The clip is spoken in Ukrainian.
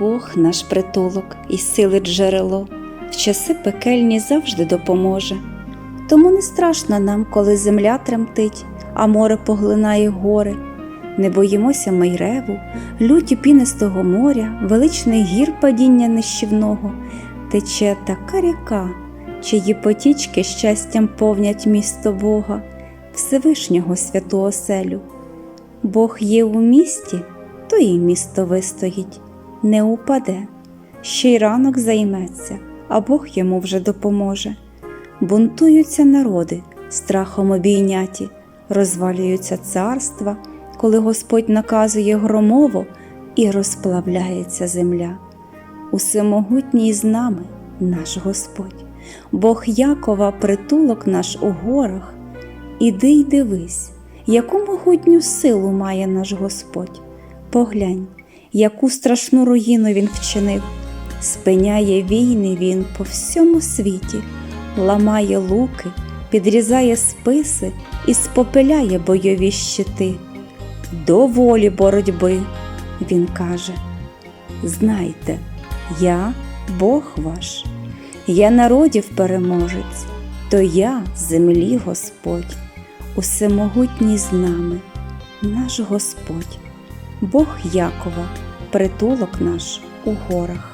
Бог наш притулок і сили джерело, в часи пекельні завжди допоможе. Тому не страшно нам, коли земля тремтить, а море поглинає гори. Не боїмося ми й реву, люті пінистого моря, величний гір падіння нищівного, тече така ріка, чиї потічки щастям повнять місто Бога, Всевишнього святу оселю. Бог є у місті, то і місто вистоїть, не упаде, ще й ранок займеться, а Бог йому вже допоможе. Бунтуються народи, страхом обійняті, розвалюються царства, коли Господь наказує громово і розплавляється земля. Усемогутній з нами наш Господь, Бог Якова, притулок наш у горах. Іди й дивись, яку могутню силу має наш Господь. Поглянь, яку страшну руїну Він вчинив, спиняє війни Він по всьому світі, ламає луки, підрізає списи і спопиляє бойові щити. До волі боротьби, Він каже. Знайте, я Бог ваш, я народів переможець, то я землі Господь, усемогутній з нами, наш Господь, Бог Якова, притулок наш у горах.